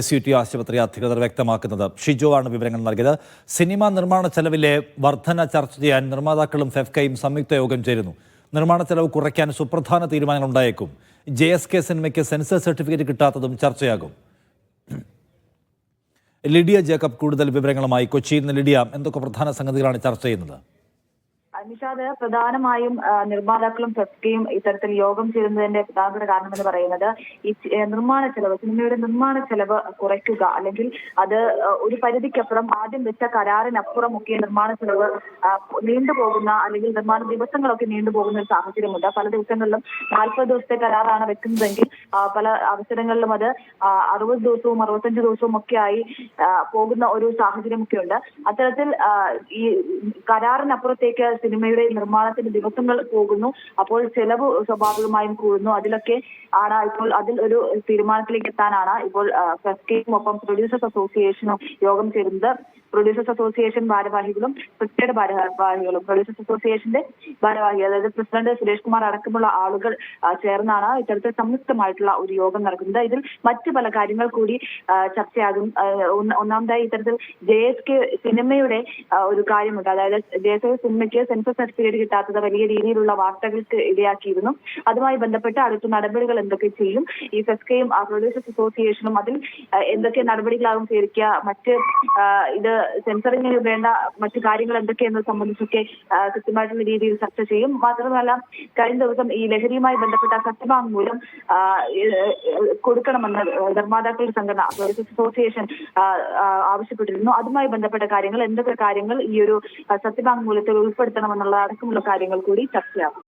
S U T ആശുപത്രി അധികൃതർ വ്യക്തമാക്കുന്നത്. ഷിജോ ആണ് വിവരങ്ങൾ നൽകിയത്. സിനിമ നിർമ്മാണ ചെലവിലെ വർധന ചർച്ച ചെയ്യാൻ നിർമ്മാതാക്കളും ഫെഫ്കയും സംയുക്ത യോഗം ചേരുന്നു. നിർമ്മാണ ചെലവ് കുറയ്ക്കാൻ സുപ്രധാന തീരുമാനങ്ങൾ ഉണ്ടായേക്കും ജെ എസ് കെ സിനിമയ്ക്ക് സെൻസർ സർട്ടിഫിക്കറ്റ് കിട്ടാത്തതും ചർച്ചയാകും. ലിഡിയ ജേക്കബ് കൂടുതൽ വിവരങ്ങളുമായി കൊച്ചിയിൽ നിന്ന് ലിഡിയ എന്തൊക്കെ പ്രധാന സംഗതികളാണ് ചർച്ച ചെയ്യുന്നത്? നിഷാദ് പ്രധാനമായും നിർമ്മാതാക്കളും ഫെഫ്കയും ഇത്തരത്തിൽ യോഗം ചേരുന്നതിന്റെ പ്രധാനപ്പെട്ട കാരണം എന്ന് പറയുന്നത് ഈ നിർമ്മാണ ചെലവ് സിനിമയുടെ നിർമ്മാണ ചെലവ് കുറയ്ക്കുക അല്ലെങ്കിൽ അത് ഒരു പരിധിക്കപ്പുറം ആദ്യം വെച്ച കരാറിനപ്പുറം ഒക്കെ നിർമ്മാണ ചെലവ് നീണ്ടുപോകുന്ന അല്ലെങ്കിൽ നിർമ്മാണ ദിവസങ്ങളൊക്കെ നീണ്ടുപോകുന്ന ഒരു സാഹചര്യമുണ്ട്. പല ദിവസങ്ങളിലും നാൽപ്പത് ദിവസത്തെ കരാറാണ് വെക്കുന്നതെങ്കിൽ പല അവസരങ്ങളിലും അത് അറുപത് ദിവസവും അറുപത്തഞ്ച് ദിവസവും ഒക്കെ ആയി പോകുന്ന ഒരു സാഹചര്യമൊക്കെ ഉണ്ട് അത്തരത്തിൽ ഈ കരാറിനപ്പുറത്തേക്ക് സിനിമയുടെ നിർമ്മാണത്തിന് ദിവസങ്ങൾ പോകുന്നു. അപ്പോൾ ചെലവ് സ്വാഭാവികമായും കൂടുന്നു. അതിലൊക്കെ ആണ് ഇപ്പോൾ അതിൽ ഒരു തീരുമാനത്തിലേക്ക് എത്താനാണ് ഇപ്പോൾ ഫെസ്കയും ഒപ്പം പ്രൊഡ്യൂസേഴ്സ് അസോസിയേഷനും യോഗം ചേരുന്നത്. പ്രൊഡ്യൂസേഴ്സ് അസോസിയേഷൻ ഭാരവാഹികളും ഫെസ്കയുടെ ഭാരവാഹികളും. പ്രൊഡ്യൂസേഴ്സ് അസോസിയേഷന്റെ ഭാരവാഹി അതായത് പ്രസിഡന്റ് സുരേഷ് കുമാർ അടക്കമുള്ള ആളുകൾ ചേർന്നാണ് ഇത്തരത്തിൽ സംയുക്തമായിട്ടുള്ള ഒരു യോഗം നടക്കുന്നത്. ഇതിൽ മറ്റു പല കാര്യങ്ങൾ കൂടി ചർച്ചയാകും. ഒന്നാമതായി ഇത്തരത്തിൽ ജെ എസ് കെ സിനിമയുടെ ഒരു കാര്യമുണ്ട്. അതായത് ജെ എസ് കെ സിനിമയ്ക്ക് സെൻസർ സർട്ടിഫിക്കറ്റ് കിട്ടാത്തത് വലിയ രീതിയിലുള്ള വാർത്തകൾക്ക് ഇടയാക്കിയിരുന്നു. അതുമായി ബന്ധപ്പെട്ട് അടുത്ത നടപടികൾ എന്തൊക്കെ ചെയ്യും? ഈ ഫെസ്കയും പ്രൊഡ്യൂസേഴ്സ് അസോസിയേഷനും അതിൽ എന്തൊക്കെ നടപടികളാകും സ്വീകരിക്കുക? മറ്റ് ഇത് സെൻസറിങ്ങിന് വേണ്ട മറ്റു കാര്യങ്ങൾ എന്തൊക്കെയെന്നത് സംബന്ധിച്ചൊക്കെ കൃത്യമായിട്ടുള്ള രീതിയിൽ ചർച്ച ചെയ്യും. മാത്രമല്ല കഴിഞ്ഞ ദിവസം ഈ ലഹരിയുമായി ബന്ധപ്പെട്ട സത്യവാങ്മൂലം കൊടുക്കണമെന്ന് നിർമ്മാതാക്കളുടെ സംഘടന അസോസിയേഷൻ ആവശ്യപ്പെട്ടിരുന്നു. അതുമായി ബന്ധപ്പെട്ട കാര്യങ്ങൾ എന്തൊക്കെ കാര്യങ്ങൾ ഈ ഒരു സത്യവാങ്മൂലത്തിൽ ഉൾപ്പെടുത്തണമെന്നുള്ള അടക്കമുള്ള കാര്യങ്ങൾ കൂടി ചർച്ചയാകും.